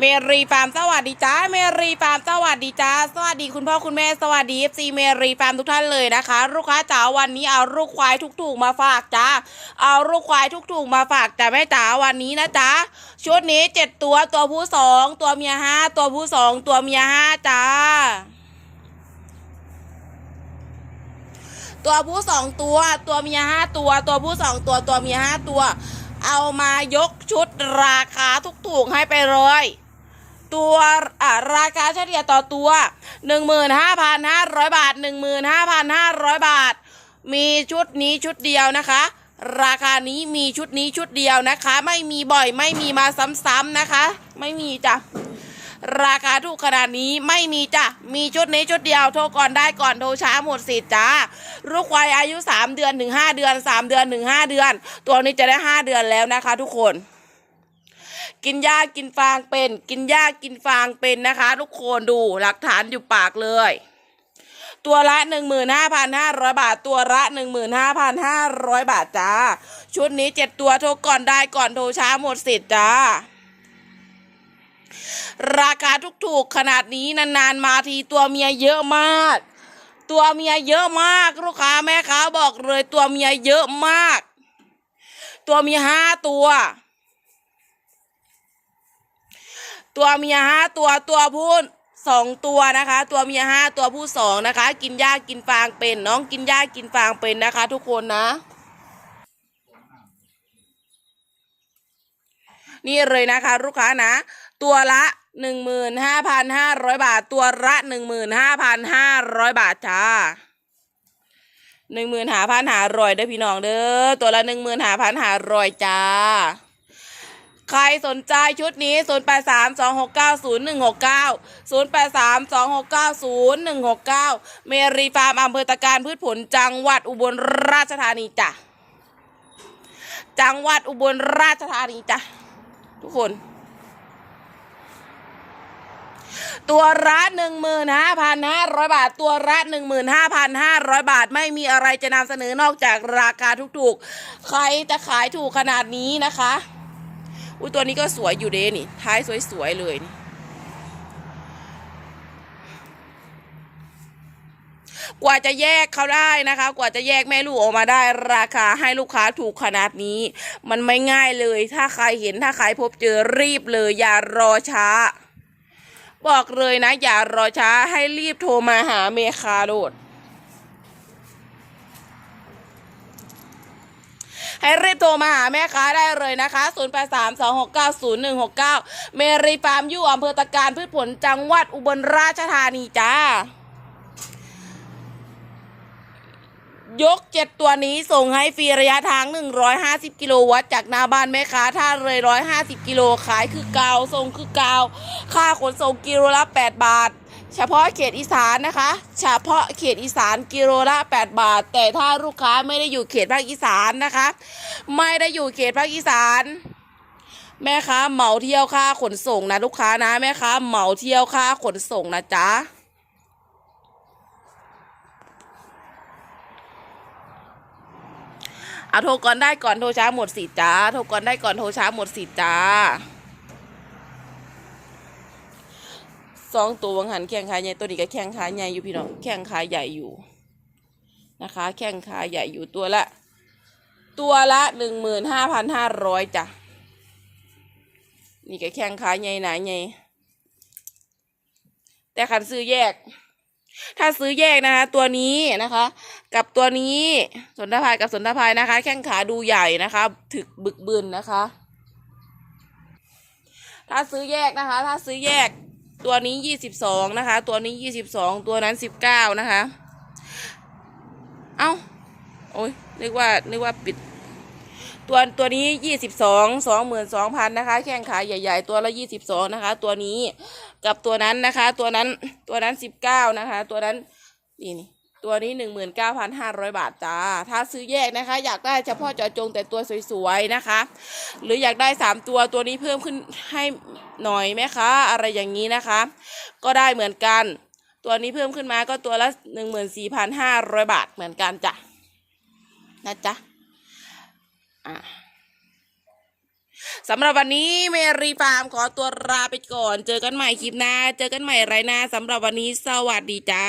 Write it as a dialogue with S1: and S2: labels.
S1: เมรีฟาร์มสวัสดีจ้าเมรีฟาร์มสวัสดีจ้าสวัสดีคุณพ่อคุณแม่สวัสดี FC เมรีฟาร์มทุกท่านเลยนะคะ ลูกค้าจ๋าวันนี้เอาลูกควายทุกๆมาฝากจ้าเอาลูกควายทุกๆมาฝากจ้าแม่จ๋าวันนี้นะจ๊ะชุดนี้เจ็ดตัวตัวผู้สองตัวเมียห้าตัวผู้สองตัวเมียห้าจ้าตัวผู้สองตัวตัวเมียห้าตัว ตัวผู้สองตัวตัวเมียห้าตัว เอามายกชุดราคาทุกถูกๆให้ไปเลย ตัวอ่าราคาเฉลี่ยต่อตัว 15,500 บาท 15,500 บาท มีชุดนี้ชุดเดียวนะคะ ราคานี้มีชุดนี้ชุดเดียวนะคะ ไม่มีบ่อยไม่มีมาซ้ำๆนะคะ ไม่มีจ้ะราคาถูกขนาดนี้ไม่มีจ้ะ มีชุดนี้ชุดเดียวโทรก่อนได้ก่อนโทรช้าหมดสิทธิ์จ้าลูกควายอายุ 3 เดือนถึง5เดือน 3 เดือนถึง5เดือน ตัวนี้จะได้ 5 เดือนแล้วนะคะทุกคน กินหญ้ากินฟางเป็น กินหญ้ากินฟางเป็นนะคะ ทุกคนดูหลักฐานอยู่ปากเลย ตัวละ 15,500 บาท ตัวละ 15,500 บาทจ้า ชุดนี้7ตัวโทรก่อนได้ก่อนโทรช้าหมดสิทธิ์จ้าราคาถูกๆขนาดนี้นานๆมาทีตัวเมียเยอะมาก ตัวเมียเยอะมากลูกค้าแม่ค้าบอกเลยตัวเมียเยอะมาก ตัวมีห้าตัว ตัวเมียห้าตัวตัวผู้สองตัวนะคะ ตัวเมียห้าตัวผู้สองนะคะ กินหญ้ากินฟางเป็น น้องกินหญ้ากินฟางเป็นนะคะ ทุกคนนะ นี่เลยนะคะ ลูกค้านะ ตัวละหนึ่งหมื่นห้าพันห้าร้อยบาท ตัวละหนึ่งหมื่นห้าพันห้าร้อยบาทจ้าหนึ่งหมื่นหาพันหารอยเด้อพี่น้องเด้อตัวละหนึ่งหมื่นหาพันหารอยจ้า ใครสนใจชุดนี้ศูนย์แปดสามสองหกเก้าศูนย์หนึ่งหกเมสองหกเก้าศูนย์หนึ่งหกเก้าเมรีฟาร์มอำเภอตะการพืชผลจังหวัดอุบลราชธานีจ้ะ จังหวัดอุบลราชธานีจ้ะ ทุกคน ตัวละหนึ่งหมื่นห้าพันห้าร้อยบาท ตัวละหนึ่งหมื่นห้าพันห้าร้อยบาท ไม่มีอะไรจะนำเสนอนอกจากราคาถูกๆ ใครจะขายถูกขนาดนี้นะคะ อุ้ยตัวนี้ก็สวยอยู่เดนี่ ท้ายสวยๆเลยนี่กว่าจะแยกเขาได้นะคะ กว่าจะแยกแม่ลูกออกมาได้ราคาให้ลูกค้าถูกขนาดนี้ มันไม่ง่ายเลย ถ้าใครเห็นถ้าใครพบเจอรีบเลย อย่ารอช้า บอกเลยนะ อย่ารอช้าให้รีบโทรมาหาเมคาโดด ให้รีบโทรมาหาแม่ค้าได้เลยนะคะ 0 8 3 2 6 9 0 1 6 9 เมรีฟาร์มอยู่อำเภอตะการพืชผลจังหวัดอุบลราชธานีจ้ายกเจ็ดตัวนี้ส่งให้ฟรีระยะทาง 150 กิโลวัตต์จากนาบ้านแม่ค้าถ้าเลย150 กิโลขายคือเกาวส่งคือเกาวค่าขนส่งกิโลละ 8 บาท เฉพาะเขตอีสานนะคะ เฉพาะเขตอีสานกิโลละ 8 บาท แต่ถ้าลูกค้าไม่ได้อยู่เขตภาคอีสานนะคะ ไม่ได้อยู่เขตภาคอีสาน แม่ค้าเหมาเที่ยวค่าขนส่งนะลูกค้านะแม่ค้าเหมาเที่ยวค่าขนส่งนะจ๊ะเอาโทรก่อนได้ก่อนโทรช้าหมดสิจ้าโทรก่อนได้ก่อนโทรช้าหมดสิจ้า สองตัววังหันแข้งขาใหญ่ตัวนี้ก็แข้งขาใหญ่อยู่พี่น้องแข้งขาใหญ่อยู่นะคะ แข้งขาใหญ่อยู่ตัวละ ตัวละหนึ่งหมื่นห้าพันห้าร้อยจ้ะนี่ก็แข้งขาใหญ่หนาใหญ่แต่ขันซื้อแยก ถ้าซื้อแยกนะคะ ตัวนี้นะคะ กับตัวนี้สนทภายกับสนทภายนะคะ แข้งขาดูใหญ่นะคะ ถึกบึกบึนนะคะ ถ้าซื้อแยกนะคะ ถ้าซื้อแยก ตัวนี้ยี่สิบสองนะคะ ตัวนี้ยี่สิบสองตัวนั้นสิบเก้านะคะ เอ้าโอ้ยนึกว่านึกว่าปิด ตัวตัวนี้ยี่สิบสองสองหมื่นสองพันนะคะ แข้งขาใหญ่ ๆ ตัวละยี่สิบสองนะคะ ตัวนี้กับตัวนั้นนะคะ ตัวนั้นตัวนั้นสิบเก้านะคะ ตัวนั้นนี่นี่ ตัวนี้หนึ่งหมื่นเก้าพันห้าร้อยบาทจ้า ถ้าซื้อแยกนะคะ อยากได้เฉพาะเจาะจงแต่ตัวสวยๆนะคะ หรืออยากได้สามตัวตัวนี้เพิ่มขึ้นให้หน่อยไหมคะ อะไรอย่างนี้นะคะ ก็ได้เหมือนกัน ตัวนี้เพิ่มขึ้นมาก็ตัวละหนึ่งหมื่นสี่พันห้าร้อยบาทเหมือนกันจ้ะนะจ๊ะอะสำหรับวันนี้เมรีฟาร์มขอตัวลาไปก่อน เจอกันใหม่คลิปหน้า เจอกันใหม่ไรหน้าสำหรับวันนี้สวัสดีจ้า